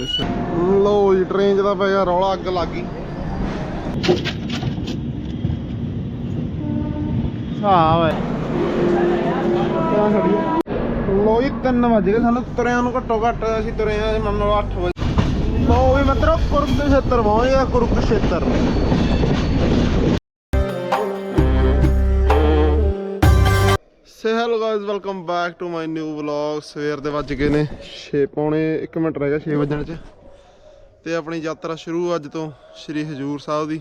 Voice ਲੋ ਜੀ train 'ਚ ਤਾਂ ਪਿਆ ਰੌਲਾ ਅੱਗ ਲੱਗ ਗਈ। ਸਾਹ ਹੈ। ਲੋ ਜੀ 3 ਵਜ ਗਏ, ਸਾਨੂੰ ਤੁਰਿਆਂ ਨੂੰ ਘੱਟੋ ਘੱਟ ਅਸੀਂ ਤੁਰੇ ਆ, ਮੰਨ ਲਓ 8 ਵਜੇ ਲੋ ਵੀ ਮਤਲਬ ਕੁਰਕਸ਼ੇਤਰ ਪਹੁੰਚ ਗਿਆ, Kurukshetra. Say hello guys welcome back to my new vlog. ਸਵੇਰ ਦੇ ਵੱਜ ਗਏ ਨੇ 6 ਪੌਣੇ 1 ਮਿੰਟ ਰਹਿ ਗਿਆ 6 ਵਜਣ ਚ। ਤੇ ਆਪਣੀ ਯਾਤਰਾ ਸ਼ੁਰੂ ਅੱਜ ਤੋਂ ਸ਼੍ਰੀ ਹਜੂਰ ਸਾਹਿਬ ਦੀ।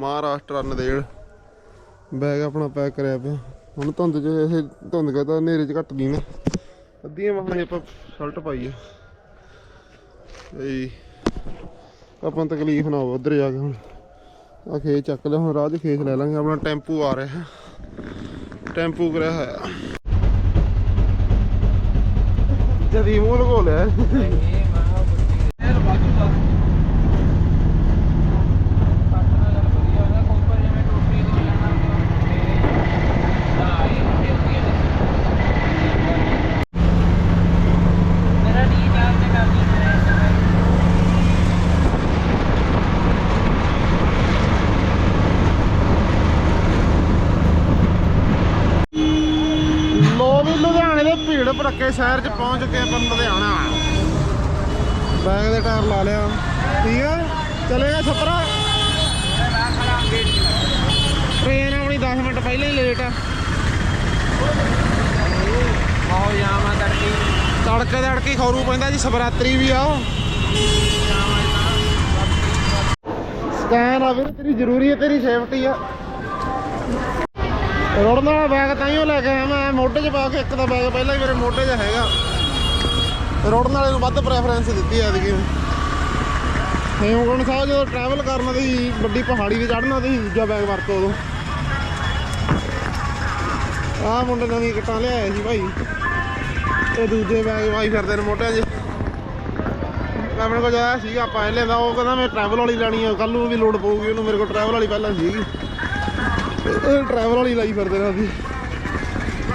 ਮਹਾਰਾਸ਼ਟਰ ਨੰਦੇੜ ਬੈਗ ਆਪਣਾ ਪੈਕ ਕਰਿਆ ਪਿਆ। ਹੁਣ ਧੁੰਦ ਚ ਇਹ ਧੁੰਦ ਕਰਦਾ ਹਨੇਰੇ ਚ ਘੱਟ ਗਈ ਨਾ। ਅੱਧੀਆਂ ਮਹਾਂ ਆਪਾਂ ਸ਼ਰਟ ਪਾਈ ਆ। ਇਹ ਆਪਾਂ ਤਕਲੀਫ ਨਾ ਹੋਵੇ, ਉਧਰ ਜਾ ਕੇ ਹੁਣ। ਆ ਖੇਤ ਚੱਕ ਲਿਆ, ਹੁਣ ਰਾਹ 'ਚ ਖੇਤ ਲੈ ਲਾਂਗੇ। ਆਪਣਾ ਟੈਂਪੂ ਆ ਰਿਹਾ। ਟੈਂਪੂ ਕਰਿਆ ਹੋਇਆ। ਜਦੀ ਮੂੰਹ ਲਗੋ ਲਿਆ ਲੋ ਵੀ ਲੁਧਿਆਣੇ ਦੇ ਭੀੜ ਭੜੱਕੇ ਸ਼ਹਿਰ 'ਚ ਪਹੁੰਚ ਚੁੱਕੇ ਆਪਾਂ ਲੁਧਿਆਣਾ ਬੈਗ ਦੇ ਟਾਇਰ ਲਾ ਲਿਆ ਠੀਕ ਆ ਚਲੇਗਾ ਛਪਰਾ ਟ੍ਰੇਨ ਆਪਣੀ 10 ਮਿੰਟ ਪਹਿਲਾਂ ਹੀ ਲੇਟ ਆ। ਆਓ ਜਾਮਾ ਤੜਕੀ ਤੜਕੇ ਤੜਕੇ ਖੌਰੂ ਪੈਂਦਾ ਜੀ ਸਵਰਾਤਰੀ ਵੀ ਆ ਸਕੈਨ ਆ ਵੀਰ ਤੇਰੀ ਜ਼ਰੂਰੀ ਹੈ ਤੇਰੀ ਸੇਫਟੀ ਆ। ਰੋੜਨ ਵਾਲਾ ਬੈਗ ਤਾਂ ਹੀ ਲੈ ਕੇ ਆਇਆ ਮੈਂ ਮੋਢੇ 'ਚ ਪਾ ਕੇ ਇੱਕ ਦਾ ਬੈਗ ਪਹਿਲਾਂ ਹੀ ਮੇਰੇ ਮੋਢੇ 'ਚ ਹੈਗਾ। ਰੋੜਨ ਵਾਲੇ ਨੂੰ ਵੱਧ ਪ੍ਰੈਫਰੈਂਸ ਦਿੱਤੀ ਐ ਐਤਕੀ। ਹੇਮਕੁੰਟ ਸਾਹਿਬ ਜਦੋਂ ਟਰੈਵਲ ਕਰਨ ਦੀ ਵੱਡੀ ਪਹਾੜੀ ਤੇ ਚੜ੍ਹਨਾ ਤੇ ਦੂਜਾ ਬੈਗ ਵਰਤੋ ਉਦੋਂ ਆਹ ਮੁੰਡੇ ਨਵੀਂ ਕਿੱਟਾਂ ਲਿਆਇਆ ਸੀ ਭਾਈ। ਤੇ ਦੂਜੇ ਬੈਗ ਵਾਈ ਫਿਰਦੇ ਨੇ ਮੋਢਿਆਂ 'ਚ। ਆਪਣੇ ਕੋਲ ਜਾਇਆ ਸੀਗਾ, ਆਪਾਂ ਇਹ ਲੈਂਦਾ ਉਹ ਕਹਿੰਦਾ ਮੈਂ ਟਰੈਵਲ ਵਾਲੀ ਲੈਣੀ ਆ ਕੱਲ ਨੂੰ ਵੀ ਲੋਡ ਪਊਗੀ, ਉਹਨੂੰ ਮੇਰੇ ਕੋਲ ਟਰੈਵਲ ਵਾਲੀ ਪਹਿਲਾਂ ਸੀਗੀ। ਤੇ ਟਰੈਵਲ ਵਾਲੀ ਲਾਈ ਫਿਰਦੇ ਨੇ ਅਸੀਂ।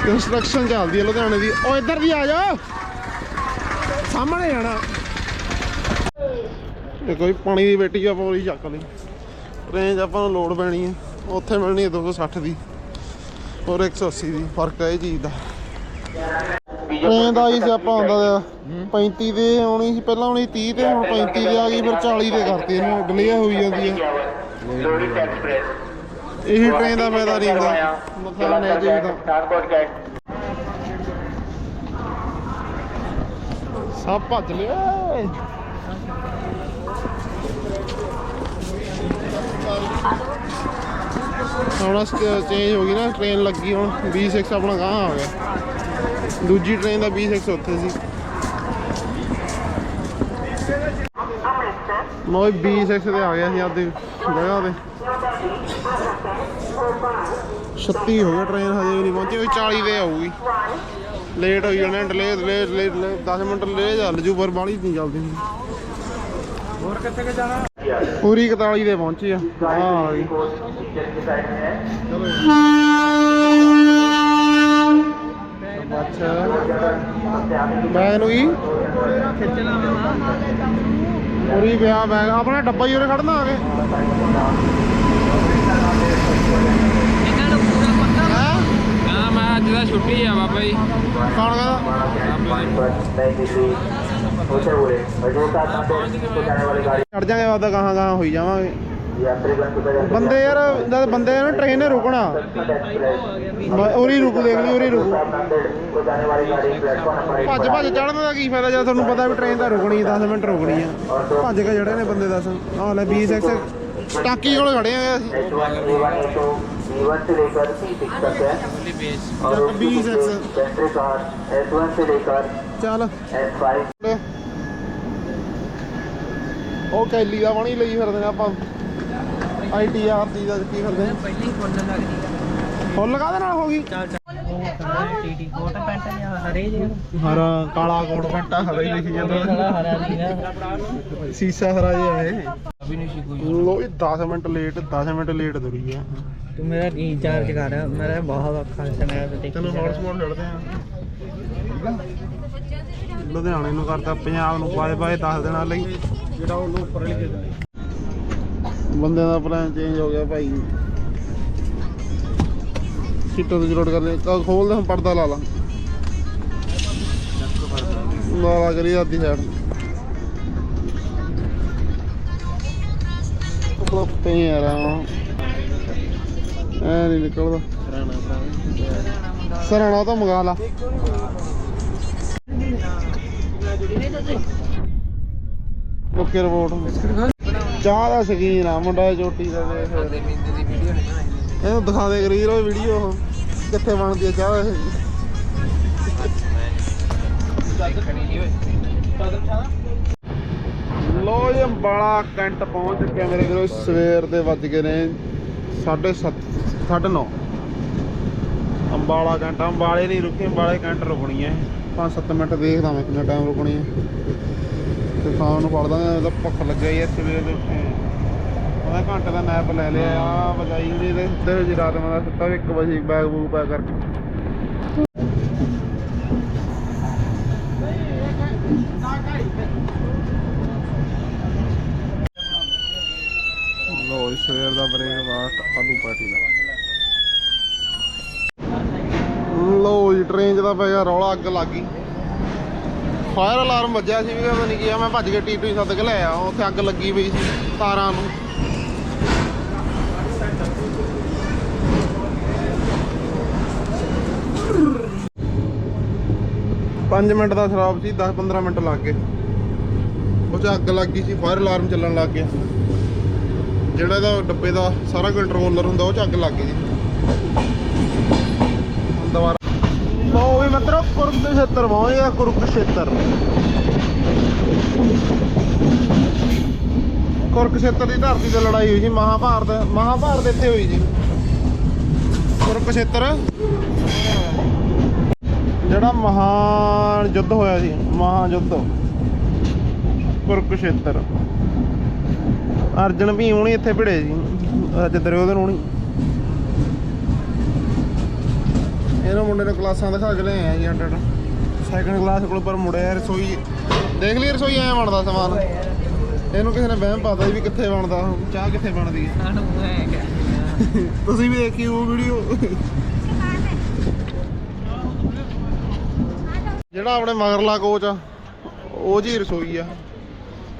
ਕੰਸਟਰਕਸ਼ਨ ਚੱਲਦੀ ਹੈ ਲੁਧਿਆਣੇ ਦੀ। ਉਹ ਇੱਧਰ ਦੀ ਆ ਜਾ। ਸਾਹਮਣੇ ਜਾਣਾ। ਇਹ ਕੋਈ ਪਾਣੀ ਦੀ ਬੇਟੀ ਆ, ਪੌੜੀ ਚੱਕ ਲਈ। ਰੇਂਜ ਆਪਾਂ ਨੂੰ ਲੋਡ ਪੈਣੀ ਹੈ ਉੱਥੇ ਮਿਲਣੀ ਹੈ 260 ਦੀ। ਔਰ 180 ਦੀ ਫ਼ਰਕ ਹੈ ਇਹ ਚੀਜ਼ ਦਾ। ਟ੍ਰੇਨ ਦਾ ਹੀ ਸਿਆਪਾ ਹੁੰਦਾ 35 ਦੇ ਆਉਣੀ ਸੀ, ਪਹਿਲਾਂ ਆਉਣੀ 30 ਤੇ ਹੁਣ 35 ਦੇ ਆ ਗਈ, ਫਿਰ 40 ਦੇ ਕਰਤੀ ਇਹਨੂੰ ਡਿਲੇ ਹੋਈ ਜਾਂਦੀ ਹੈ ਇਹੀ ਟ੍ਰੇਨ ਦਾ ਫਾਇਦਾ ਨਹੀਂ ਹੁੰਦਾ। ਨੁਕਸਾਨ ਹੈ ਜੀ ਇਹਦਾ ਸਭ ਭੱਜ ਲਿਆ। ਹੁਣ ਚੇਂਜ ਹੋ ਗਈ ਨਾ ਟ੍ਰੇਨ ਲੱਗੀ ਹੁਣ 26 ਆਪਣਾ ਕਹਾਂ ਆ ਗਿਆ। ਦੂਜੀ ਟ੍ਰੇਨ ਦਾ 26 ਉੱਥੇ ਸੀ। ਮੈਂ 26 ਤੇ ਆ ਗਿਆ ਸੀ ਆਪਦੀ ਜਗ੍ਹਾ ਤੇ। 36 ਹੋ ਗਿਆ ਟ੍ਰੇਨ ਹਜੇ ਵੀ ਨਹੀਂ ਪਹੁੰਚੀ, ਉਹ 40 ਤੇ ਆਊਗੀ। ਲੇਟ ਹੋਈ ਜਾਣਾ ਡਿਲੇ ਡਿਲੇ 10 ਮਿੰਟ ਲੈ ਚੱਲ ਜੂ ਪਰ ਬਾਲੀ ਨਹੀਂ ਚੱਲਦੀ। ਹੋਰ ਕਿੱਥੇ ਕਿ ਜਾਣਾ? ਪੂਰੀ 41 ਦੇ ਪਹੁੰਚੀ ਆ। ਨੂੰ ਹੀ ਪੂਰੀ ਪਿਆ ਬੈਗ ਆਪਣਾ ਡੱਬਾ ਹੀ ਉਰੇ ਖੜਨਾ ਆ ਕੇ। ਨਾ ਮੈਂ ਅੱਜ ਦਾ ਛੁੱਟੀ ਆ ਬਾਬਾ ਜੀ। ਕੌਣ ਕਹਿੰਦਾ? ਚੜ ਜਾਗੇ ਵਾਦਾ ਕਹਾਂ ਕਹਾਂ ਹੋਈ ਜਾਵਾਂਗੇ ਬੰਦੇ ਯਾਰ ਜਦ ਬੰਦੇ ਨਾ ਟ੍ਰੇਨ ਨੇ ਰੁਕਣਾ ਬ- ਉਰੀ ਰੁਕ ਦੇਖ ਲਈ ਉਰੀ ਰੁਕ ਭੱਜ ਭੱਜ ਚੜਨ ਦਾ ਕੀ ਫਾਇਦਾ ਜਦ ਤੁਹਾਨੂੰ ਪਤਾ ਵੀ ਟ੍ਰੇਨ ਤਾਂ ਰੁਕਣੀ 10 ਮਿੰਟ ਰੁਕਣੀ ਆ ਭੱਜ ਕੇ ਜੜੇ ਨੇ ਬੰਦੇ ਦੱਸ ਆਹ ਲੈ 20 ਐਕਸ ਟਾਕੀ ਕੋਲ ਖੜੇ ਆ ਅਸੀਂ वन से लेकर सी सिक्स तक है ਫੁੱਲੀ ਬੇਸ और जब उसकी 20 नीचे से- बैटरी कार एस वन से लेकर ਚੱਲ एस फाइव ਉਹ ਕੈਲੀ ਦਾ ਪਾਣੀ ਲਈ ਫਿਰਦੇ ਨੇ ਆਪਾਂ। ਆਈਟੀਆਰ ਦੀ ਦਾ ਕੀ ਫਿਰਦੇ ਨੇ। ਪਹਿਲਾਂ ਹੀ ਫੁੱਲ ਲੱਗਦੀ ਫੁੱਲ ਕਾਹਦੇ ਨਾਲ ਹੋ ਗਈ? ਚੱਲ ਚੱਲ। ਟੀਟੀ ਕੋਟ ਪੈਂਟ ਜਾਂ ਹਰੇ ਜੇ ਹਰਾ ਕਾਲਾ ਕੋਟ ਪੈਂਟਾ ਹਰਾ ਹੀ ਲਿਖੀ ਜਾਂਦਾ। ਹਰਾ ਨਹੀਂ ਸੀਸਾ ਹਰਾ ਜਿਹਾ ਇਹ ਅਭੀ ਨਹੀਂ ਸੀ ਕੋਈ। ਲੋ ਇਹ 10 ਮਿੰਟ ਲੇਟ 10 ਮਿੰਟ ਲੇਟ ਤੁਰੀ ਆ। ਤੂੰ ਮੇਰਾ ਰੀਚਾਰਜ ਕਰ ਮੇਰਾ ਬਹੁਤ ਔਖਾ ਸਨੈਪ ਦੇਖ ਤੈਨੂੰ ਹੌਟਸਪੌਟ ਛੱਡਦੇ ਆ। ਲੁਧਿਆਣੇ ਨੂੰ ਕਰਤਾ ਪੰਜਾਬ ਨੂੰ ਬਾਏ ਬਾਏ 10 ਦਿਨਾਂ ਲਈ। ਜਿਹੜਾ ਉਹਨੂੰ ਉੱਪਰ ਲਿਖੇ ਦਿੰਦੇ ਬੰਦਿਆਂ ਦਾ ਪਲਾਨ ਚੇਂਜ ਹੋ ਗਿਆ ਭਾਈ। ਸੀਟਾਂ ਤੇ ਜਲੋੜ ਕਰਦੇ ਕਾ ਖੋਲਦੇ ਹਾਂ ਪਰਦਾ ਲਾ ਲਾ। ਲਾ ਲਾ ਕਰੀ ਆਦੀ ਸਾਈਡ ਉਹ ਪੇ ਯਾਰ। ਐ ਨਹੀਂ ਨਿਕਲਦਾ। ਸਰਾਣਾ ਤਾਂ ਮੰਗਾ ਲਾ। ਓਕੇ ਰਿਪੋਰਟ ਚਾਹ ਦਾ ਸ਼ਕੀਨ ਆ, ਮੁੰਡਾ ਚੋਟੀ ਦਾ ਵੇਖ ਇਹਨੂੰ ਦਿਖਾ ਦੇ ਕਰੀਰ ਉਹ ਵੀਡੀਓ ਉਹ ਕਿੱਥੇ ਬਣਦੀ ਆ ਚਾਹ ਇਹ। ਲੋ ਜੀ, ਅੰਬਾਲਾ ਕੈਂਟ ਪਹੁੰਚ ਚੁੱਕੇ ਮੇਰੇ ਵੀਰੋ, ਸਵੇਰ ਦੇ ਵੱਜ ਗਏ ਨੇ 7:30 9:30 ਅੰਬਾਲਾ ਕੈਂਟ, ਅੰਬਾਲੇ ਨਹੀਂ ਰੁਕੇ, ਅੰਬਾਲੇ ਕੈਂਟ ਰੁਕਣੀ ਹੈ 5-7 ਮਿੰਟ ਦੇਖਦਾ ਮੈਂ ਕਿੰਨਾ ਟਾਈਮ ਰੁਕਣੀ ਹੈ ਤੇ ਖਾਣ ਨੂੰ ਫੜਦਾ ਤਾਂ ਭੁੱਖ ਲੱਗਿਆ ਹੀ ਇੱਥੇ ਵੇਲੇ ਉਹਦਾ ਘੰਟੇ ਦਾ ਮੈਪ ਲੈ ਲਿਆ ਆ ਵਜਾਈ ਨਹੀਂ ਤੇ ਸਿੱਧੇ ਜੀ ਰਾਤ ਮੈਂ ਸੁੱਤਾ ਵੀ 1 ਵਜੇ ਬੈਗ ਬੂਗ ਪੈਕ ਕਰਕੇ। ਲੋ ਸਵੇਰ ਦਾ ਬ੍ਰੇਕਫਾਸਟ ਆਲੂ ਪਾਟੀ ਦਾ। ਲੋ ਜੀ ਟ੍ਰੇਨ 'ਚ ਤਾਂ ਪੈ ਗਿਆ ਰੌਲਾ ਅੱਗ ਲੱਗ ਗਈ। ਫਾਇਰ ਅਲਾਰਮ ਵੱਜਿਆ ਸੀ ਵੀ ਪਤਾ ਨਹੀਂ ਕੀ ਆ, ਮੈਂ ਭੱਜ ਕੇ ਟੀਟੂ ਸੱਦ ਕੇ ਲੈ ਆ ਉੱਥੇ ਅੱਗ ਲੱਗੀ ਪਈ ਸੀ ਤਾਰਾਂ ਨੂੰ। ਪੰਜ ਮਿੰਟ ਦਾ ਸ਼ਰਾਬ ਸੀ 10 15 ਮਿੰਟ ਲੱਗ ਗਏ। ਉਹ 'ਚ ਅੱਗ ਲੱਗ ਗਈ ਸੀ, ਫਾਇਰ ਅਲਾਰਮ ਚੱਲਣ ਲੱਗ ਗਿਆ। ਜਿਹੜਾ ਇਹਦਾ ਡੱਬੇ ਦਾ ਸਾਰਾ ਕੰਟਰੋਲਰ ਹੁੰਦਾ, ਉਹ 'ਚ ਅੱਗ ਲੱਗ ਗਈ ਸੀ। ਦੁਬਾਰਾ ਮਤਲਬ ਕੁਰੂਕਸ਼ੇਤਰ ਪਹੁੰਚ ਗਿਆ ਕੁਰੂਕਸ਼ੇਤਰ ਕੁਰੂਕਸ਼ੇਤਰ ਦੀ ਧਰਤੀ ਤੇ ਲੜਾਈ ਹੋਈ ਸੀ ਮਹਾਭਾਰਤ ਮਹਾਭਾਰਤ ਇੱਥੇ ਹੋਈ ਜੀ। ਕੁਰੂਕਸ਼ੇਤਰ ਜਿਹੜਾ ਮਹਾਨ ਯੁੱਧ ਹੋਇਆ ਸੀ ਮਹਾਯੁੱਧ ਕੁਰਕਸ਼ੇਤਰ ਅਰਜਨ ਭੀਮ ਹੁਣੀ ਇੱਥੇ ਭਿੜੇ ਸੀ ਅੱਜ ਦੁਰਯੋਧਨ ਹੁਣੀ। ਇਹਨਾਂ ਮੁੰਡੇ ਨੇ ਕਲਾਸਾਂ ਦਿਖਾ ਕੇ ਲਿਆਏ ਆ ਜੀ ਅੱਡ ਅੱਡ ਸੈਕੰਡ ਕਲਾਸ ਕੋਲ ਪਰ ਮੁੜਿਆ ਰਸੋਈ। ਦੇਖ ਲਈ ਰਸੋਈ ਐ ਬਣਦਾ ਸਮਾਨ। ਇਹਨੂੰ ਕਿਸੇ ਨੇ ਵਹਿਮ ਪਾਤਾ ਵੀ ਕਿੱਥੇ ਬਣਦਾ ਚਾਹ ਕਿੱਥੇ ਬਣਦੀ ਹੈ ਤੁਸੀਂ ਵੀ ਦੇਖੀ ਉਹ ਵੀਡੀਓ ਜਿਹੜਾ ਆਪਣੇ ਮਗਰਲਾ ਕੋਚ ਆ ਉਹ ਜੀ ਰਸੋਈ ਆ।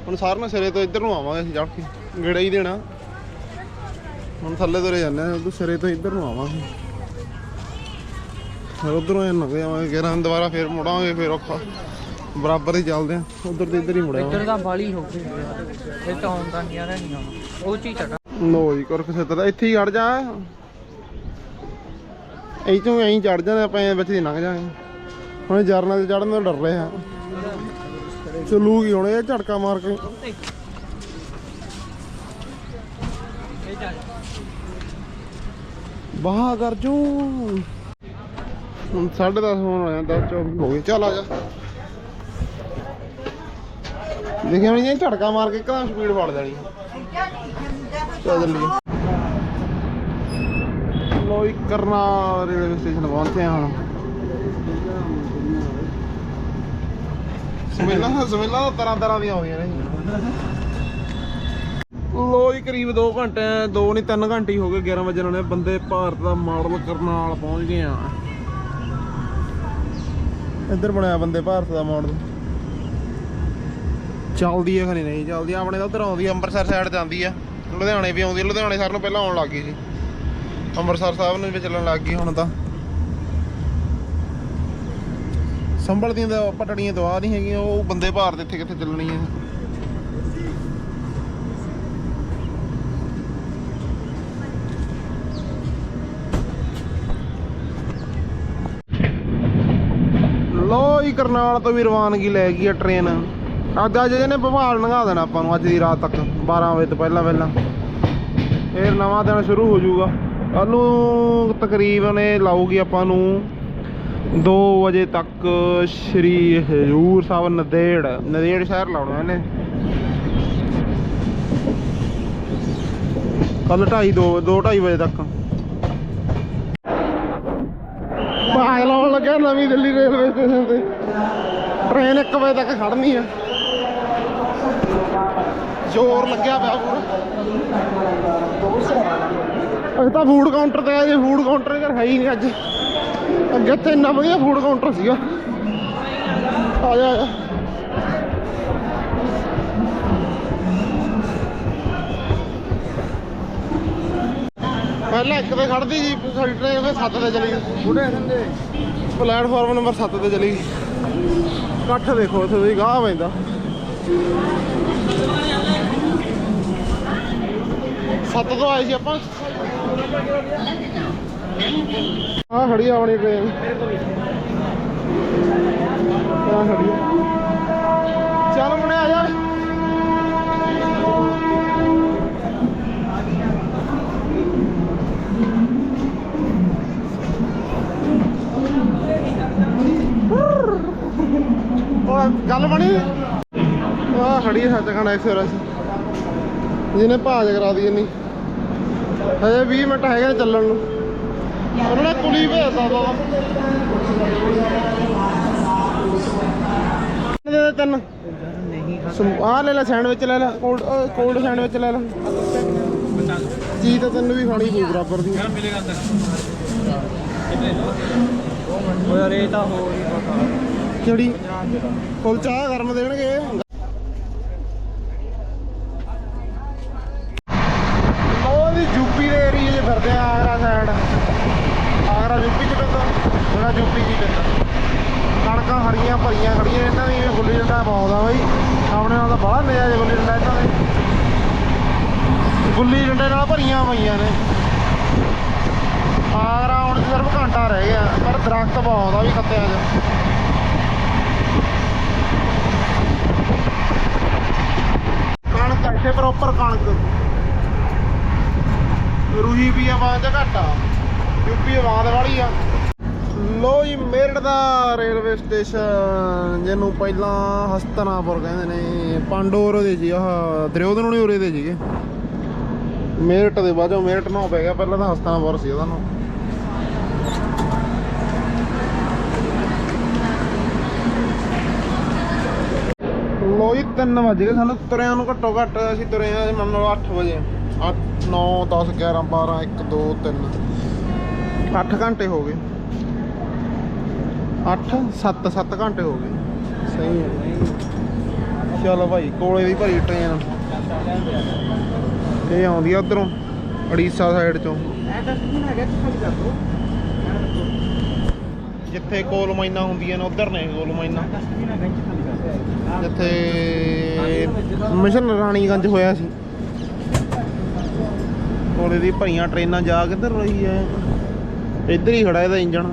ਹੁਣ ਸਾਰਿਆਂ ਨੂੰ ਸਿਰੇ ਤੋਂ ਇੱਧਰ ਨੂੰ ਆਵਾਂਗੇ ਅਸੀਂ ਚੜ੍ਹ ਕੇ ਗੇੜਾ ਹੀ ਦੇਣਾ। ਹੁਣ ਥੱਲੇ ਤੁਰੇ ਜਾਂਦੇ ਆ ਸਿਰੇ ਤੋਂ ਇੱਧਰ ਨੂੰ ਆਵਾਂਗੇ। ਫਿਰ ਉਧਰੋਂ ਇਹ ਲੰਘ ਜਾਵਾਂਗੇ ਕਿਰਾਂ ਦੁਬਾਰਾ ਫੇਰ ਮੁੜਾਂਗੇ ਫੇਰ ਔਖਾ। ਬਰਾਬਰ ਹੀ ਚੱਲਦੇ ਆ। ਉਧਰ ਤੇ ਇੱਧਰ ਹੀ ਇੱਧਰ ਮੁੜਾਂਗੇ ਦਾ ਬਾਲੀ ਹੋ ਗਈ ਇਹ ਤਾਂ ਆਉਂਦਾ ਨਹੀਂ ਆ ਰਿਹਾ ਨਹੀਂ ਆਉਣਾ। ਉਹ ਚੀਜ਼ ਚੜਾ ਲੋ ਜੀ ਕੁਰਕਸ਼ੇਤਰ ਦਾ। ਇੱਥੇ ਹੀ ਖੜ ਜਾ। ਇਹ ਤੋਂ ਐਂ ਚੜ ਜਾਂਦੇ ਆਪਾਂ ਐਂ ਵਿੱਚ ਦੀ ਲੰਘ ਜਾਾਂਗੇ ਹੁਣ ਜਰਨਲ ਤੇ ਚੜਨ ਤੋਂ ਡਰ ਰਹੇ। ਆ ਚੱਲੂਗੀ ਹੁਣ ਇਹ ਝਟਕਾ ਮਾਰ ਕੇ। ਇਹ ਚੱਲ ਬਾਹ ਕਰ ਜੂ ਹੁਣ 10:30 ਹੋਣ ਆਇਆ 10 24 ਹੋ ਗਏ। ਚੱਲ ਆ ਜਾ। ਦੇਖਿਆ ਨਹੀਂ ਝਟਕਾ ਮਾਰ ਕੇ ਇੱਕਦਮ ਸਪੀਡ ਫੜ ਦੇਣੀ ਚੱਲ ਚੱਲੀਏ। ਲੋਈ ਕਰਨਾ ਰੇਲਵੇ ਸਟੇਸ਼ਨ ਪਹੁੰਚੇ ਹਾਂ ਹੁਣ। ਸਮੇਲਾ ਸਮੇਲਾ ਤਰ੍ਹਾਂ ਤਰ੍ਹਾਂ ਦੀਆਂ ਆਉਂਦੀਆਂ ਨੇ। ਲੋ ਜੀ, ਕਰੀਬ 2 ਘੰਟੇ 2 ਨਹੀਂ 3 ਘੰਟੇ ਹੀ ਹੋ ਗਏ 11 ਵਜੇ ਨਾਲੇ। ਬੰਦੇ ਭਾਰਤ ਦਾ ਮਾਡਲ ਕਰਨਾਲ ਪਹੁੰਚ ਗਏ ਆ। ਇੱਧਰ ਬਣਿਆ ਬੰਦੇ ਭਾਰਤ ਦਾ ਮਾਡਲ ਚੱਲਦੀ ਹੈ ਖਣੀ ਨਹੀਂ ਚੱਲਦੀ ਆਪਣੇ ਤਾਂ ਉਧਰ ਆਉਂਦੀ ਆ, ਅੰਮ੍ਰਿਤਸਰ ਸਾਈਡ ਜਾਂਦੀ ਆ। ਲੁਧਿਆਣੇ ਵੀ ਆਉਂਦੀ ਲੁਧਿਆਣੇ ਸਾਰ ਨੂੰ ਪਹਿਲਾਂ ਆਉਣ ਲੱਗ ਗਈ ਸੀ। ਅੰਮ੍ਰਿਤਸਰ ਸਾਹਿਬ ਨੂੰ ਵੀ ਚੱਲਣ ਲੱਗ ਗਈ ਹੁਣ ਤਾਂ। ਸੰਭਲਦੀਆਂ ਦਾ ਪਟੜੀਆਂ ਦਵਾ ਆ ਨਹੀਂ ਹੈਗੀਆਂ ਉਹ ਬੰਦੇ ਭਾਰਤ ਇੱਥੇ ਕਿੱਥੇ ਚੱਲਣੀ ਹੈ ਲੋ ਜੀ ਕਰਨਾਲ ਤੋਂ ਵੀ ਰਵਾਨਗੀ ਲੈ ਗਈ ਆ ਟ੍ਰੇਨ ਅੱਜ ਅੱਜ ਇਹਨੇ ਭੋਪਾਲ ਲੰਘਾ ਦੇਣਾ ਆਪਾਂ ਨੂੰ, ਅੱਜ ਦੀ ਰਾਤ ਤੱਕ 12 ਵਜੇ ਤੋਂ ਪਹਿਲਾਂ ਪਹਿਲਾਂ। ਫੇਰ ਨਵਾਂ ਦਿਨ ਸ਼ੁਰੂ ਹੋ ਜਾਊਗਾ। ਕੱਲ ਨੂੰ ਤਕਰੀਬਨ ਇਹ ਲਾਊਗੀ ਆਪਾਂ ਨੂੰ 2 ਵਜੇ ਤੱਕ ਸ਼੍ਰੀ ਹਜੂਰ ਸਾਹਿਬ ਨਦੇੜ। ਨਦੇੜ ਸ਼ਹਿਰ ਲਾਉਣਾ ਇਹਨੇ। ਕੱਲ 2:30 2 2:30 ਵਜੇ ਤੱਕ। ਭਾਗ ਲਾਉਣ ਲੱਗਾ ਨਵੀਂ ਦਿੱਲੀ ਰੇਲਵੇ ਸਟੇਸ਼ਨ ਤੇ। ਟ੍ਰੇਨ 1 ਵਜੇ ਤੱਕ ਖੜਨੀ ਆ। ਜ਼ੋਰ ਲੱਗਿਆ ਪਿਆ ਪੂਰਾ ਅਸੀਂ ਤਾਂ ਫੂਡ ਕਾਊਂਟਰ ਤੇ ਆਏ ਫੂਡ ਕਾਊਂਟਰ ਯਾਰ ਹੈ ਹੀ ਨਹੀਂ ਅੱਜ। ਅੱਗੇ ਤੇ ਇੰਨਾ ਵਧੀਆ ਫੂਡ ਕਾਊਂਟਰ ਸੀਗਾ। ਆ ਜਾ ਆ ਜਾ। ਪਹਿਲਾਂ ਇੱਕ ਤੇ ਖੜਦੀ ਸੀ ਸਾਡੀ ਟ੍ਰੇਨ ਫਿਰ 7 ਤੇ ਚਲੀ ਗਈ। ਬੁੱਢੇ ਸੰਦੇ ਪਲੇਟਫਾਰਮ ਨੰਬਰ 7 ਤੇ ਚਲੀ ਗਈ। ਇਕੱਠ ਦੇਖੋ ਉੱਥੇ ਵੀ ਗਾਹ ਪੈਂਦਾ। ਸੱਤ ਤੋਂ ਆਏ ਸੀ ਆਪਾਂ। ਆ ਖੜੀ ਆਉਣੀ ਟ੍ਰੇਨ ਆ ਖੜੀ ਚੱਲ ਮੁੰਡੇ ਆ ਜਾ। ਉਹ ਗੱਲ ਬਣੀ? ਆ ਖੜੀ ਹੈ ਸੱਚਖੰਡ ਐਕਸਪ੍ਰੈਸ ਜਿਹਨੇ ਭਾਜ ਕਰਾ ਦੀ ਇੰਨੀ। ਹਜੇ 20 ਮਿੰਟ ਹੈਗੇ ਚੱਲਣ ਨੂੰ। ਉਹਨਾਂ ਨੇ ਕੁਲੀ ਭੇਜਦਾ ਬਾਬਾ ਤਿੰਨ। ਨਹੀਂ ਆ ਲੈ ਲੈ ਸੈਂਡਵਿਚ ਲੈ ਲੈ, ਕੋਲਡ ਕੋਲਡ ਸੈਂਡਵਿਚ ਲੈ ਲੈ। ਜੀ ਤਾਂ ਤੈਨੂੰ ਵੀ ਖਾਣੀ ਪਊ ਬਰਾਬਰ ਦੀ। ਉਹ ਯਾਰ, ਇਹ ਤਾਂ ਹੋ ਨਹੀਂ ਪਤਾ। ਕਿਹੜੀ ਕੁਲਚਾ ਗਰਮ ਦੇਣਗੇ। ਵੀ ਯੂਪੀ ਦੇ ਏਰੀਏ 'ਚ ਫਿਰਦੇ ਆ ਆਗਰਾ ਸਾਈਡ ਆਗਰਾ ਯੂਪੀ 'ਚ ਪੈਂਦਾ ਜਿਹੜਾ ਯੂਪੀ 'ਚ ਪੈਂਦਾ ਕਣਕਾਂ ਹਰੀਆਂ ਭਰੀਆਂ ਖੜੀਆਂ ਇਹਨਾਂ ਦੀ ਗੁੱਲੀ ਡੰਡਾ ਬਹੁਤ ਆ ਬਾਈ। ਆਪਣੇ ਨਾਲ ਤਾਂ ਬੜਾ ਨਜ਼ਾਰੇ ਗੁੱਲੀ ਡੰਡਾ ਇਹਨਾਂ ਦੇ। ਗੁੱਲੀ ਡੰਡੇ ਨਾਲ ਭਰੀਆਂ ਪਈਆਂ ਨੇ। ਆਗਰਾ ਆਉਣ 'ਚ ਸਿਰਫ ਘੰਟਾ ਰਹਿ ਗਿਆ, ਪਰ ਦਰਖਤ ਬਹੁਤ ਆ ਵੀ ਖੱਤਿਆਂ 'ਚ ਕਣਕ ਆ ਇੱਥੇ ਪ੍ਰੋਪਰ ਕਣਕ ਰੂਹੀ ਵੀ ਆਵਾਜ਼ ਘੱਟ ਆ। ਯੂਪੀ ਆਵਾਜ਼ ਵਾਲੀ ਆ। ਲੋ ਜੀ, ਮੇਰਠ ਦਾ ਰੇਲਵੇ ਸਟੇਸ਼ਨ, ਜਿਹਨੂੰ ਪਹਿਲਾਂ ਹਸਤਨਾਪੁਰ ਕਹਿੰਦੇ ਨੇ, ਪਾਂਡੋਰ ਦੇ ਜੀ, ਆਹ ਦਰਿਓਦਨ ਹੁਣੀ ਉਰੇ ਦੇ ਸੀਗੇ ਮੇਰਠ ਦੇ ਬਾਅਦੋਂ ਮੇਰਠ ਨਾ ਪੈ ਗਿਆ, ਪਹਿਲਾਂ ਤਾਂ ਹਸਤਨਾਪੁਰ ਸੀ ਉਹਦਾ ਨਾਮ ਲੋ 3 ਵਜ ਗਏ, ਸਾਨੂੰ ਤੁਰਿਆਂ ਨੂੰ ਘੱਟੋ ਘੱਟ ਅਸੀਂ ਤੁਰੇ ਆ ਮੰਨ ਲਓ 8 ਵਜੇ। 8 9 10 11 12 1 2 3 8 ਘੰਟੇ ਹੋ ਗਏ। 8 7 7 ਘੰਟੇ ਹੋ ਗਏ। ਸਹੀ ਹੈ। ਚਲੋ ਭਾਈ, ਕੋਲੇ ਦੀ ਭਰੀ ਟ੍ਰੇਨ ਇਹ ਆਉਂਦੀ ਆ ਉਧਰੋਂ, ਉੜੀਸਾ ਸਾਈਡ ਚੋਂ। ਜਿੱਥੇ ਕੋਲ ਮਾਈਨਾਂ ਹੁੰਦੀਆਂ ਨੇ, ਉਧਰ ਨੇ ਕੋਲ ਮਾਈਨਾਂ ਜਿੱਥੇ ਮਿਸ਼ਨ ਰਾਣੀਗੰਜ ਹੋਇਆ ਸੀ। ਕੋਲੇ ਦੀ ਭਰੀਆਂ ਟ੍ਰੇਨਾਂ ਜਾ ਕਿੱਧਰ ਰਹੀ ਐ? ਇੱਧਰ ਹੀ ਖੜਾ ਇਹਦਾ ਇੰਜਣ।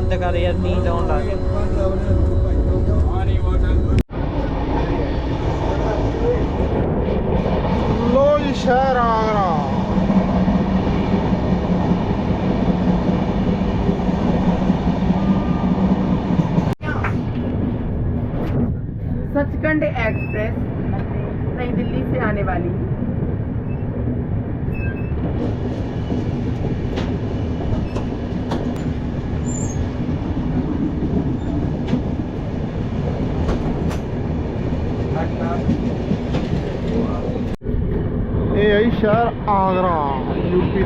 बंद कर यार नींद आने लगे लो शहर आगरा। सचखंड एक्सप्रेस नई दिल्ली से आने वाली। है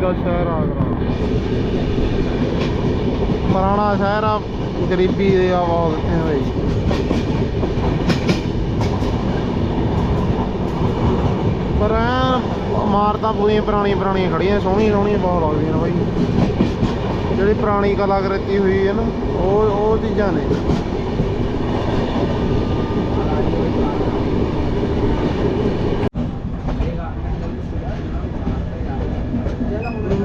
ਦਾ ਸ਼ਹਿਰ ਆਗਰਾ ਪੁਰਾਣਾ ਸ਼ਹਿਰ ਆ, ਗਰੀਬੀ ਦੇ ਆਵਾਜ਼ ਇੱਥੇ ਹੋਈ ਪਰ ਐਨ ਇਮਾਰਤਾਂ ਪੂਰੀਆਂ ਪੁਰਾਣੀਆਂ ਪੁਰਾਣੀਆਂ ਖੜੀਆਂ ਸੋਹਣੀਆਂ ਸੋਹਣੀਆਂ ਬਹੁਤ ਲੱਗਦੀਆਂ ਨੇ ਬਾਈ। ਜਿਹੜੀ ਪੁਰਾਣੀ ਕਲਾਕ੍ਰਿਤੀ ਹੋਈ ਹੈ ਨਾ, ਉਹ ਉਹ ਚੀਜ਼ਾਂ ਨੇ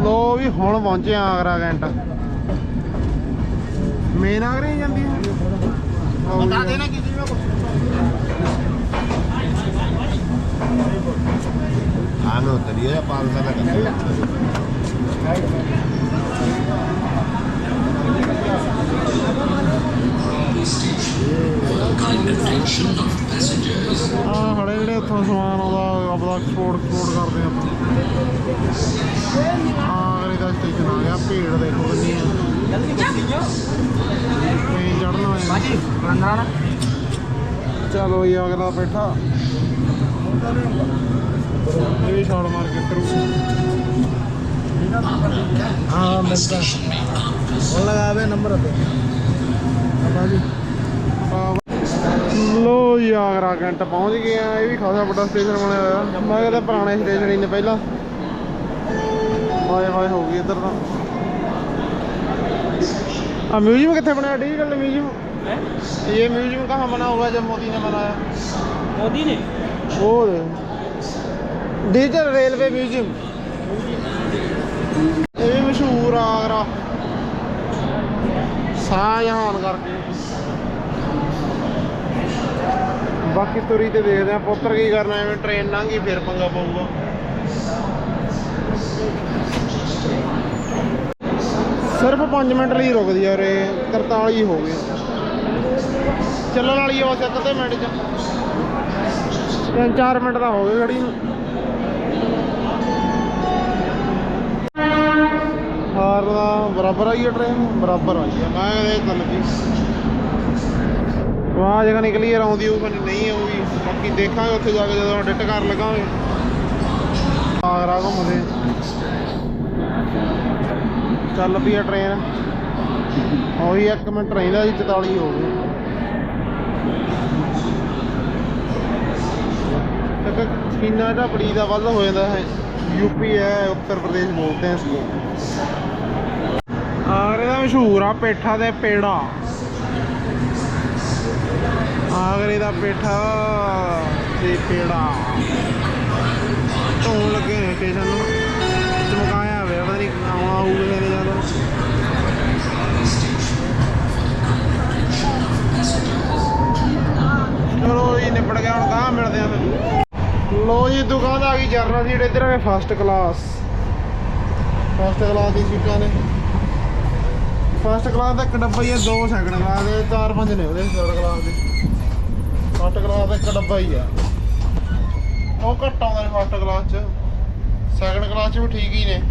ਲੋ ਵੀ ਹੁਣ ਪਹੁੰਚੇ ਆ ਆਗਰਾ ਕੈਂਟ। ਮੇਨ ਆਗਰੇ ਜਾਂਦੀ ਹੈ ਬਤਾ ਦੇਣਾ ਕਿਸੇ ਪਾਲ ਦਾ ਕਰਦਾ Thank. ਆ ਹੜੇ ਜਿਹੜੇ ਇੱਥੋਂ ਸਮਾਨ ਆਉਂਦਾ ਆਪਦਾ ਐਕਸਪੋਰਟ ਐਕਸਪੋਰਟ ਕਰਦੇ ਆਪਾਂ ਆ ਅਗਲੇ ਦਾ ਸਟੇਸ਼ਨ ਆ ਗਿਆ ਭੀੜ ਦੇਖੋ ਕਿੰਨੀ ਹੈ ਟ੍ਰੇਨ ਚੜਨਾ ਹੈ ਬਾਜੀ ਰੰਦਰਾਣਾ ਚਲੋ ਜੀ ਅਗਲਾ ਬੈਠਾ। ਇਹ ਵੀ ਛਾਲ ਮਾਰ ਕੇ ਕਰੂ। ਹਾਂ ਮਿਲਦਾ ਉਹ ਲਗਾਵੇ ਨੰਬਰ ਤੇ ਸਾਰਾ ਜੀ ਲੋ ਜੀ ਆਗਰਾ ਕੈਂਟ ਪਹੁੰਚ ਗਏ ਆ ਇਹ ਵੀ ਖਾਸਾ ਵੱਡਾ ਸਟੇਸ਼ਨ ਬਣਿਆ ਹੋਇਆ। ਮੈਂ ਕਹਿੰਦਾ ਪੁਰਾਣੇ ਸਟੇਸ਼ਨ ਹੀ ਪਹਿਲਾਂ। ਹਾਏ ਹਾਏ ਹੋ ਗਈ ਇੱਧਰ ਤਾਂ। ਆ ਮਿਊਜ਼ੀਅਮ ਕਿੱਥੇ ਬਣਾਇਆ ਡਿਜੀਟਲ ਮਿਊਜ਼ੀਅਮ ਹੈ? ਇਹ ਮਿਊਜ਼ੀਅਮ ਕਹਾਂ ਬਣਾ ਹੋਗਾ ਜਬ ਮੋਦੀ ਨੇ ਬਣਾਇਆ? ਮੋਦੀ ਨੇ? ਉਹ ਡਿਜੀਟਲ ਰੇਲਵੇ ਮਿਊਜ਼ੀਅਮ ਇਹ ਮਸ਼ਹੂਰ ਆਗਰਾ। ਸ਼ਾਹਜਹਾਨ ਕਰਕੇ। ਬਾਕੀ ਤੁਰੀ ਤੇ ਦੇਖਦੇ ਆ ਪੁੱਤਰ ਕੀ ਕਰਨਾ, ਐਵੇਂ ਟ੍ਰੇਨ ਲੰਘੀ ਫਿਰ ਪੰਗਾ ਪਊਗਾ। ਸਿਰਫ 5 ਮਿੰਟ ਲਈ ਰੁਕਦੀ ਆ ਉਰੇ 43 ਹੋ ਗਏ ਚੱਲਣ ਵਾਲੀ ਆ ਬਸ ਇੱਕ ਅੱਧੇ ਮਿੰਟ ਚ। ਤਿੰਨ ਚਾਰ ਮਿੰਟ ਦਾ ਹੋ ਗਏ ਖੜੀ ਨੂੰ। ਹਾਰ ਦਾ ਬਰਾਬਰ ਆਈ ਹੈ ਟ੍ਰੇਨ ਬਰਾਬਰ ਆਈ ਹੈ ਮੈਂ ਇਹ ਗੱਲ ਕੀ ਵਾਹ ਜਗ੍ਹਾ ਨਿਕਲੀ ਆਉਂਦੀ ਉਹ ਪਰ ਨਹੀਂ ਆਊਗੀ। ਬਾਕੀ ਦੇਖਾਂਗੇ ਉੱਥੇ ਜਾ ਕੇ ਜਦੋਂ ਐਡਿਟ ਕਰ ਲਗਾਂਗੇ। ਆਗਰਾ ਘੁੰਮਦੇ ਚੱਲ ਪਈ ਆ ਟ੍ਰੇਨ ਉਹੀ ਇੱਕ ਮਿੰਟ ਰਹਿੰਦਾ ਜੀ 44 ਹੋ ਗਏ ਇੱਕ ਸੀਨਾ ਦਾ ਬੜੀ ਦਾ ਵੱਧ ਹੋ ਜਾਂਦਾ ਹੈ। ਯੂਪੀ ਹੈ ਉੱਤਰ ਪ੍ਰਦੇਸ਼ ਬੋਲਦੇ हैं इसको ਆਗਰੇ ਦਾ ਮਸ਼ਹੂਰ ਆ ਪੇਠਾ ਤੇ ਪੇੜਾ ਆਗਰੇ ਦਾ ਪੇਠਾ ਤੇ ਪੇੜਾ ਧੋਣ ਲੱਗੇ ਨੇ ਸਟੇਸ਼ਨ ਨੂੰ ਚਮਕਾਇਆ ਹੋਇਆ ਪਤਾ ਨਹੀਂ ਆਉਣਾ ਆਊ ਕਿਸੇ ਨੇ ਜਦੋਂ ਚਲੋ ਜੀ ਨਿਬੜ ਗਿਆ ਹੁਣ ਕਹਾਂ ਮਿਲਦੇ ਆ ਫਿਰ ਲੋ ਜੀ ਦੁਕਾਨ ਆ ਗਈ ਜਰਨਲ ਸੀਟ ਇੱਧਰ ਹੈ ਫਸਟ ਕਲਾਸ ਫਸਟ ਕਲਾਸ ਦੀ ਸੀਟਾਂ ਨੇ। ਫਸਟ ਕਲਾਸ ਦਾ ਇੱਕ ਡੱਬਾ ਹੀ ਹੈ ਦੋ ਸੈਕੰਡ ਕਲਾਸ ਦੇ ਚਾਰ ਪੰਜ ਨੇ ਉਹਦੇ ਥਰਡ ਕਲਾਸ ਦੇ। ਫਸਟ ਕਲਾਸ ਦਾ ਇੱਕ ਡੱਬਾ ਹੀ ਆ। ਉਹ ਘੱਟ ਆਉਂਦੇ ਨੇ ਫਸਟ ਕਲਾਸ ਚ। ਸੈਕੰਡ ਕਲਾਸ ਚ ਵੀ ਠੀਕ ਹੀ ਨੇ।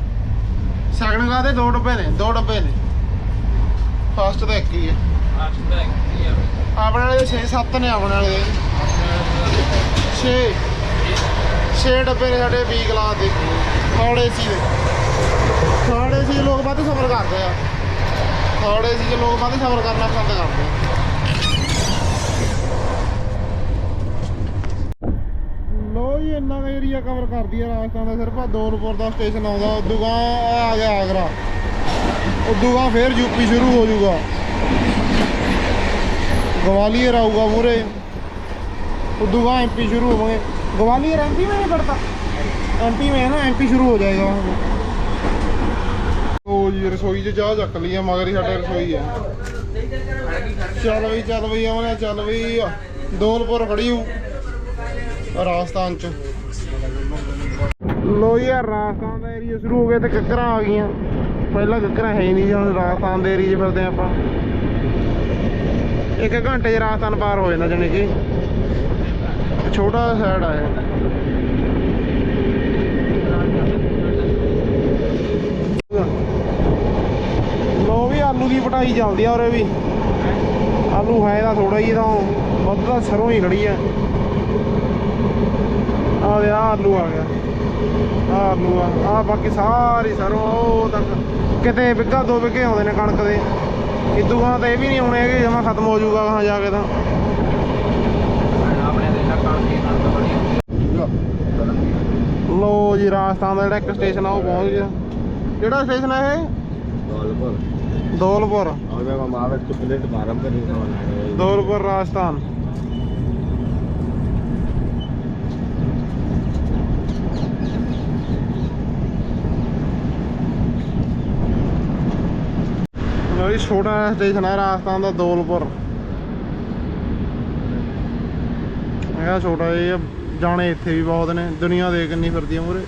ਸੈਕੰਡ ਕਲਾਸ ਦੇ ਦੋ ਡੱਬੇ ਨੇ ਦੋ ਡੱਬੇ ਨੇ। ਫਸਟ ਦਾ ਇੱਕ ਹੀ ਹੈ ਆਪਣੇ ਵਾਲੇ ਦੇ 6 7 ਨੇ ਆਪਣੇ ਵਾਲੇ ਦੇ। 6 6 ਡੱਬੇ ਨੇ ਸਾਡੇ ਬੀ ਕਲਾਸ ਦੇ। ਥਰਡ ਕਵਰ ਕਰਦੀ ਆ। ਰਾਜਸਥਾਨ ਦਾ ਸਿਰਫ। ਆਉਂਦਾ, ਉਦੋਂ ਆ ਗਿਆ ਆਗਰਾ। ਉਦੋਂ ਗਾ ਫੇਰ ਯੂਪੀ ਸ਼ੁਰੂ ਹੋ ਜਾਊਗਾ। ਗਵਾਲੀਅਰ ਆਊਗਾ ਮੂਰੇ ਉਦੋਂ ਗਾ ਐਮਪੀ ਸ਼ੁਰੂ ਹੋਵਾਂਗੇ ग्वालियर एमपी में नहीं पड़ता एमपी में है ना एमपी शुरू हो जाएगा वहाँ ਉਹ ਜੀ ਰਸੋਈ 'ਚ ਚਾਹ ਚੱਕ ਲਈ ਆ ਮਗਰ ਹੀ ਸਾਡੇ ਰਸੋਈ ਆ ਚੱਲ ਬਈ ਚੱਲ ਬਈ ਆਉਣਾ ਚੱਲ ਬਈ ਦੌਲਪੁਰ ਖੜੀ ਹੂੰ ਰਾਜਸਥਾਨ 'ਚ ਲੋ ਯਾਰ ਰਾਜਸਥਾਨ ਦਾ ਏਰੀਆ ਸ਼ੁਰੂ ਹੋ ਗਿਆ ਤੇ ਕੱਕਰਾਂ ਆ ਗਈਆਂ ਪਹਿਲਾਂ ਕੱਕਰਾਂ ਹੈ ਹੀ ਨਹੀਂ ਜੀ, ਹੁਣ ਰਾਜਸਥਾਨ ਦੇ ਏਰੀਏ 'ਚ ਫਿਰਦੇ ਆਪਾਂ ਇੱਕ ਘੰਟੇ 'ਚ ਰਾਜਸਥਾਨ ਪਾਰ ਹੋ ਜਾਂਦਾ ਜਾਣੀ ਕਿ ਛੋਟਾ ਸਾਈਡ ਆ ਲੋ ਵੀ ਆਲੂ ਦੀ ਪਟਾਈ ਚੱਲਦੀ ਆ ਉਰੇ ਵੀ। ਆਲੂ ਹੈ ਤਾਂ ਥੋੜਾ ਹੀ ਤਾਂ ਵੱਧ ਤਾਂ ਸਰੋਂ ਹੀ ਖੜੀ ਆ। ਆ ਦੇ ਆਲੂ ਆ ਗਿਆ। ਆਹ ਆਲੂ ਆ ਆ ਬਾਕੀ ਸਾਰੀ ਸਰੋਂ ਉਹ ਤੱਕ। ਕਿਤੇ ਵਿੱਗਾ ਦੋ ਵਿੱਗੇ ਆਉਂਦੇ ਨੇ ਕਣਕ ਦੇ। ਇਦੋਂ ਗਾਂ ਤਾਂ ਇਹ ਵੀ ਨਹੀਂ ਆਉਣੇ ਹੈਗੇ, ਜਮਾ ਖਤਮ ਹੋ ਜਾਊਗਾ ਗਾਂ ਜਾ ਕੇ ਤਾਂ ਆਪਣੇ ਦੇ ਲੱਕਾਂ ਦੀ ਨਾਲ ਬੜੀ ਲੋ ਜੀ ਰਾਜਸਥਾਨ ਦਾ ਜਿਹੜਾ ਇੱਕ ਸਟੇਸ਼ਨ ਆ ਉਹ ਪਹੁੰਚ ਗਿਆ। ਕਿਹੜਾ ਸਟੇਸ਼ਨ ਹੈ ਇਹ? ਦੌਲਪੁਰ। ਦੌਲਪੁਰ। ਰਾਜਸਥਾਨ। ਇਹ ਛੋਟਾ ਸਟੇਸ਼ਨ ਹੈ ਰਾਜਸਥਾਨ ਦਾ ਦੌਲਪੁਰ। ਇਹ ਛੋਟਾ ਜਿਹਾ ਜਾਣੇ ਇੱਥੇ ਵੀ ਬਹੁਤ ਨੇ, ਦੁਨੀਆ ਦੇ ਕਿੰਨੀ ਫਿਰਦੀ ਆ ਮੂਰੇ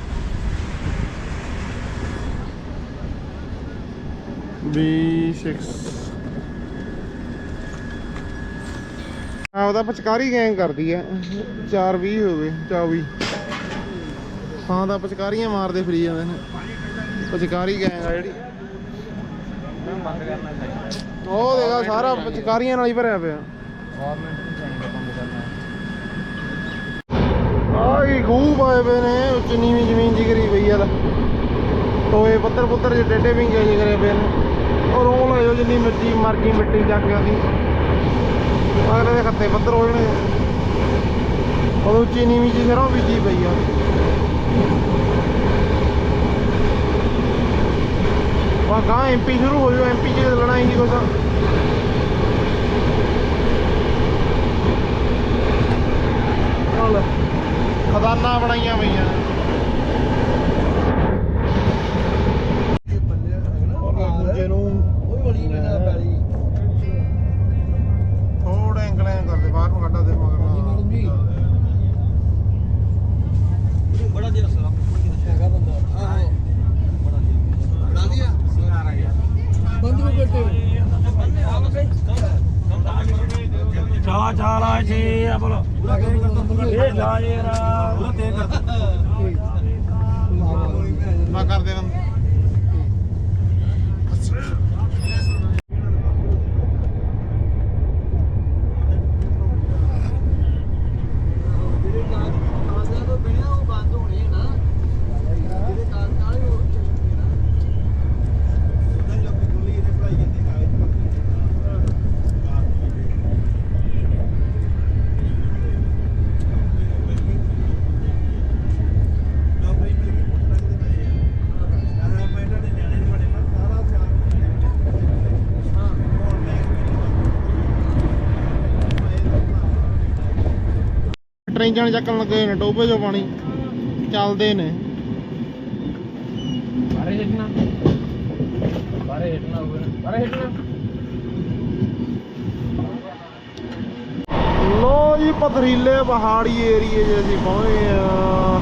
B6 ਆ ਉਹਦਾ ਪਚਕਾਰੀ ਗੈਂਗ ਕਰਦੀ ਆ 420 ਹੋ ਗਏ 24 ਹਾਂ ਦਾ ਪਚਕਾਰੀਆਂ ਮਾਰਦੇ ਫਰੀ ਜਾਂਦੇ ਨੇ। ਪਚਕਾਰੀ ਗੈਂਗ ਆ ਜਿਹੜੀ। ਉਹ ਦੇਖਾ ਸਾਰਾ ਪਚਕਾਰੀਆਂ ਨਾਲ ਹੀ ਭਰਿਆ ਪਿਆ। ਗਵਰਨਮੈਂਟ ਨੂੰ ਚਾਹੀਦਾ ਬੰਦ ਕਰਨਾ ਆ ਕੀ ਖੂਹ ਪਾਏ ਪਏ ਨੇ ਉੱਚ ਨੀਵੀਂ ਜ਼ਮੀਨ ਜੀ ਕਰੀ ਪਈ ਆ ਲੈ ਪੱਤਰ ਪੁੱਤਰ ਜਿਹੇ ਟੇਡੇ ਵਿੰਗੇ ਜਿਹੇ ਕਰੇ ਪਏ ਨੇ। ਔਰ ਉਹ ਲੈ ਜਿੰਨੀ ਮਿੱਟੀ ਮਰ ਗਈ ਮਿੱਟੀ ਚੱਕ ਗਿਆ ਸੀ ਅਗਲੇ ਦੇ ਖੱਤੇ ਪੱਤਰ ਹੋ ਜਾਣੇ ਉਹ ਉੱਚੀ ਨੀਵੀਂ ਜੀ ਸਰੋਂ ਬੀਜੀ ਪਈ ਆ। ਵਾ ਗਾਂ ਐਮਪੀ ਸ਼ੁਰੂ ਹੋ ਜਾਓ ਐਮਪੀ ਚ ਲੜਾਈ ਨਹੀਂ ਕੁਛ ਚੱਲ ਖਦਾਨਾ ਬਣਾਈਆਂ ਹੋਈਆਂ। ਦੂਜੇ ਟ੍ਰੇਨ ਚੱਕਣ ਲੱਗੇ ਨੇ ਟੋਬੇ ਚੋਂ ਪਾਣੀ ਚੱਲਦੇ ਨੇ। ਬਾਰੇ ਹਿੱਟਣਾ ਬਾਰੇ ਹਿੱਟਣਾ ਹੋਵੇ ਬਾਰੇ ਹਿੱਟਣਾ ਲੋ ਜੀ ਪਥਰੀਲੇ ਪਹਾੜੀ ਏਰੀਏ 'ਚ ਅਸੀਂ ਪਹੁੰਚੇ ਆ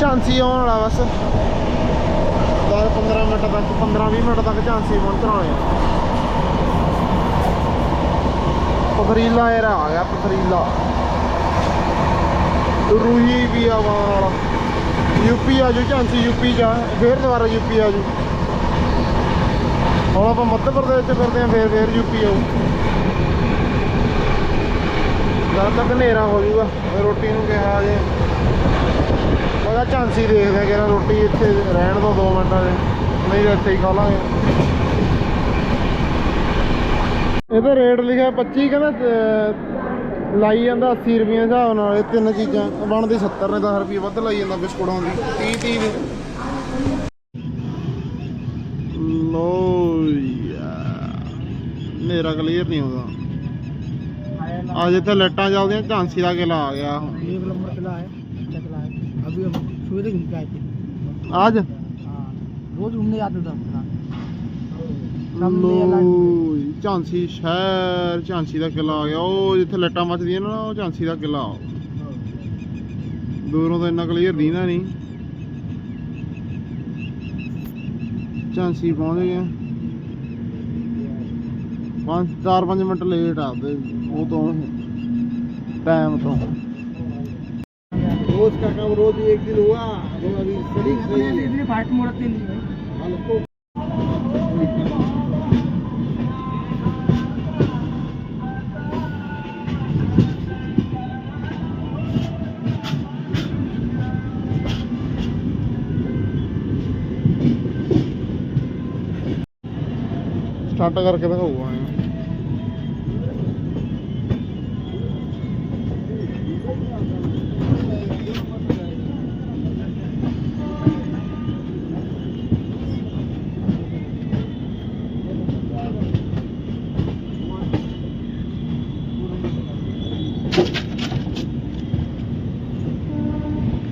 ਝਾਂਸੀ ਆਉਣ ਵਾਲਾ ਬਸ। 10 15 ਮਿੰਟ ਤੱਕ 15 20 ਮਿੰਟ ਤੱਕ ਝਾਂਸੀ ਪਹੁੰਚਣ ਆ। ਪਥਰੀਲਾ ਏਰਾ ਆ ਗਿਆ ਪਥਰੀਲਾ। ਰੂਹੀ ਵੀ ਆਵਾਂ ਵਾਲਾ। ਯੂਪੀ ਆ ਜੂ ਝਾਂਸੀ ਯੂਪੀ ਚ ਫੇਰ ਦੁਬਾਰਾ ਯੂਪੀ ਆ ਜੂ ਹੁਣ ਆਪਾਂ ਮੱਧ ਪ੍ਰਦੇਸ਼ ਚ ਫਿਰਦੇ ਆ, ਫੇਰ ਫੇਰ ਯੂਪੀ ਆਊ। ਜਦ ਤੱਕ ਹਨੇਰਾ ਹੋ ਜਾਊਗਾ ਰੋਟੀ ਨੂੰ ਕਿਹਾ ਜੇ। ਮੈਂ ਝਾਂਸੀ ਦੇਖਦੇ ਆ ਰੋਟੀ ਇੱਥੇ ਰਹਿਣ ਦੋ 2 ਮਿੰਟਾਂ ਦੇ ਨਹੀਂ ਇੱਥੇ ਹੀ ਖਾ ਲਾਂਗੇ। ਇਹਦਾ ਰੇਟ ਲਿਖਿਆ 25 ਕਹਿੰਦਾ ਲਾਈ ਜਾਂਦਾ 80 ਰੁਪਏ ਦੇ ਹਿਸਾਬ ਨਾਲ ਇਹ ਤਿੰਨ ਚੀਜ਼ਾਂ ਬਣਦੀ 70 ਨੇ 10 ਰੁਪਏ ਵੱਧ ਲਾਈ ਜਾਂਦਾ ਬਿਸਕੁਟਾਂ ਦੀ 30 30 ਦੀ ਲੋ ਯਾਰ ਹਨੇਰਾ ਕਲੀਅਰ ਨਹੀਂ ਆਉਂਦਾ ਅੱਜ ਇੱਥੇ ਲਾਈਟਾਂ ਚੱਲਦੀਆਂ ਝਾਂਸੀ ਦਾ ਕਿਲਾ ਆ ਗਿਆ एक नंबर किला है अच्छा किला है अभी हम सुबह घूम के आए थे ਅੱਜ हाँ रोज घूमने जाते थे हम हाँ। ਲੋ ਝਾਂਸੀ ਸ਼ਹਿਰ ਝਾਂਸੀ ਦਾ ਕਿਲਾ ਆ ਗਿਆ ਉਹ ਜਿੱਥੇ ਲਾਈਟਾਂ ਮੱਚਦੀਆਂ ਨੇ ਨਾ ਉਹ ਝਾਂਸੀ ਦਾ ਕਿਲਾ ਦੂਰੋਂ ਤਾਂ ਇੰਨਾ ਕਲੀਅਰ ਦੀਦਾ ਨਹੀਂ ਝਾਂਸੀ ਪਹੁੰਚ ਗਏ ਪੰਜ ਚਾਰ ਪੰਜ ਮਿੰਟ ਲੇਟ ਆ ਤੇ ਉਹ ਤੋਂ ਟਾਈਮ ਤੋਂ रोज का काम रोज एक दिन हुआ वो अभी शरीर सही है इतने फास्ट मोड़ते नहीं है ਸਟਾਰਟ ਕਰਕੇ ਦਿਖਾਊਗਾ ਐਂ।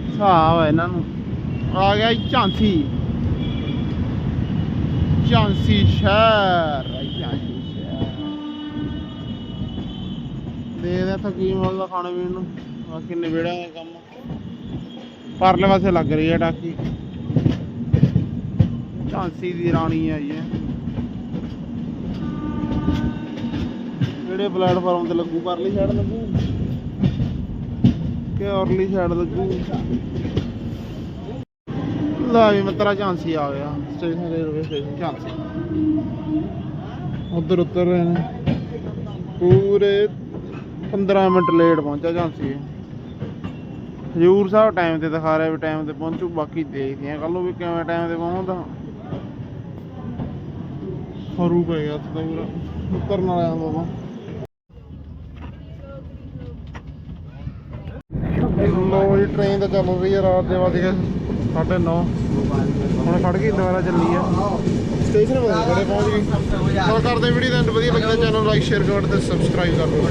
ਹਿਸਾਬ ਹੈ ਇਹਨਾਂ ਨੂੰ। ਆ ਗਿਆ ਝਾਂਸੀ। ਝਾਂਸੀ ਸ਼ਹਿਰ। ਝਾਂਸੀ ਸ਼ਹਿਰ। ਦੇ ਦੇ ਕੀ ਮਿਲਦਾ ਖਾਣੇ ਪੀਣ ਨੂੰ? ਬਾਕੀ ਨਿਬੇੜਾ ਦਾ ਕੰਮ? ਪਰਲੇ ਪਾਸੇ ਲੱਗ ਰਹੀ ਹੈ ਟਾਕੀ ਝਾਂਸੀ ਦੀ ਰਾਣੀ ਆਈ ਹੈ ਕਿਹੜੇ ਪਲੇਟਫਾਰਮ ਤੇ ਲੱਗੂ? ਪਰਲੀ ਸਾਈਡ ਲੱਗੂ? ਕਿ ਔਰਲੀ ਸਾਈਡ ਲੱਗੂ? ਲਾ ਵੀ ਮਤਰਾ, ਝਾਂਸੀ ਆ ਗਿਆ। Station railway station. ਝਾਂਸੀ ਉਧਰ ਉਤਰ ਰਹੇ ਨੇ। ਪੂਰੇ 15 ਮਿੰਟ ਲੇਟ ਪਹੁੰਚਾ ਝਾਂਸੀ ਹਜੂਰ ਸਾਹਿਬ ਟਾਈਮ ਤੇ ਦਿਖਾ ਰਿਹਾ ਵੀ ਟਾਈਮ ਤੇ ਪਹੁੰਚੂ, ਬਾਕੀ ਦੇਖਦੇ ਆ ਕੱਲ ਵੀ ਕਿਵੇਂ ਟਾਈਮ ਤੇ ਪਹੁੰਚਦਾ। ਫਰੂ ਪੈ ਗਿਆ ਤਾਂ ਪੂਰਾ। ਉਤਰਨ ਵਾਲਾ ਆ ਬਾਬਾ। ਲੋ ਜੀ ਟ੍ਰੇਨ ਤਾਂ ਚੱਲ ਰਹੀ ਹੈ, ਰਾਤ ਦੇ ਵੱਜ ਗਏ। 9:30 ਹੁਣ ਖੜ ਗਈ ਦੁਬਾਰਾ ਚੱਲੀ ਆ। ਸਟੇਸ਼ਨ ਖੜੇ ਪਹੁੰਚ ਗਈ ਚਲ ਕਰਦੇ ਵੀਡੀਓ ਦਾ ਐਂਡ ਵਧੀਆ ਲੱਗਦਾ ਚੈਨਲ ਲਾਈਕ ਸ਼ੇਅਰ ਕਮੈਂਟ ਤੇ ਸਬਸਕ੍ਰਾਈਬ ਕਰ ਦਿਓ।